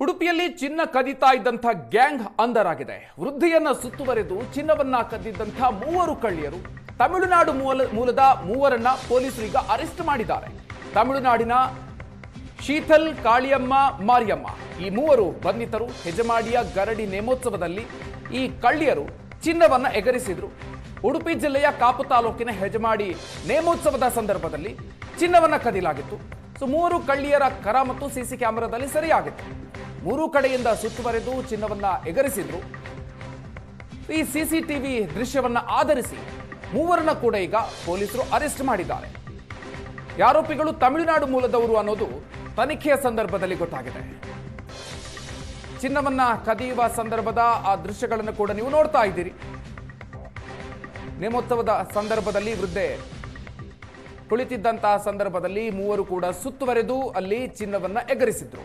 ಉಡುಪಿಯಲ್ಲಿ ಚಿನ್ನ ಕದಿತಾ ಇದ್ದಂಥ ಗ್ಯಾಂಗ್ ಅಂಧರಾಗಿದೆ. ವೃದ್ಧಿಯನ್ನ ಸುತ್ತುವರೆದು ಚಿನ್ನವನ್ನ ಕದ್ದಿದ್ದಂಥ ಮೂವರು ಕಳ್ಳಿಯರು ತಮಿಳುನಾಡು ಮೂಲ, ಮೂಲದ ಮೂವರನ್ನ ಪೊಲೀಸರು ಈಗ ಅರೆಸ್ಟ್ ಮಾಡಿದ್ದಾರೆ. ತಮಿಳುನಾಡಿನ ಶೀತಲ್, ಕಾಳಿಯಮ್ಮ, ಮಾರಿಯಮ್ಮ ಈ ಮೂವರು ಬಂಧಿತರು ಹೆಜಮಾಡಿಯ ಗರಡಿ ನೇಮೋತ್ಸವದಲ್ಲಿ ಈ ಕಳ್ಳಿಯರು ಚಿನ್ನವನ್ನ ಎಗರಿಸಿದ್ರು. ಉಡುಪಿ ಜಿಲ್ಲೆಯ ಕಾಪು ತಾಲೂಕಿನ ಹೆಜಮಾಡಿ ನೇಮೋತ್ಸವದ ಸಂದರ್ಭದಲ್ಲಿ ಚಿನ್ನವನ್ನ ಕದಿಲಾಗಿತ್ತು. ಸೊ, ಮೂವರು ಕಳ್ಳಿಯರ ಕರ ಮತ್ತು ಸಿಸಿ ಕ್ಯಾಮೆರಾದಲ್ಲಿ ಸರಿಯಾಗಿತ್ತು. ಮೂರು ಕಡೆಯಿಂದ ಸುತ್ತುವರೆದು ಚಿನ್ನವನ್ನ ಎಗರಿಸಿದ್ರು. ಈ ಸಿಸಿಟಿವಿ ದೃಶ್ಯವನ್ನ ಆಧರಿಸಿ ಮೂವರನ್ನ ಕೂಡ ಈಗ ಪೊಲೀಸರು ಅರೆಸ್ಟ್ ಮಾಡಿದ್ದಾರೆ. ಆರೋಪಿಗಳು ತಮಿಳುನಾಡು ಮೂಲದವರು ಅನ್ನೋದು ತನಿಖೆಯ ಸಂದರ್ಭದಲ್ಲಿ ಗೊತ್ತಾಗಿದೆ. ಚಿನ್ನವನ್ನ ಕದಿಯುವ ಸಂದರ್ಭದ ಆ ದೃಶ್ಯಗಳನ್ನು ಕೂಡ ನೀವು ನೋಡ್ತಾ ಇದ್ದೀರಿ. ನೇಮೋತ್ಸವದ ಸಂದರ್ಭದಲ್ಲಿ ವೃದ್ಧೆ ಕುಳಿತಿದ್ದಂತಹ ಸಂದರ್ಭದಲ್ಲಿ ಮೂವರು ಕೂಡ ಸುತ್ತುವರೆದು ಅಲ್ಲಿ ಚಿನ್ನವನ್ನ ಎಗರಿಸಿದ್ರು.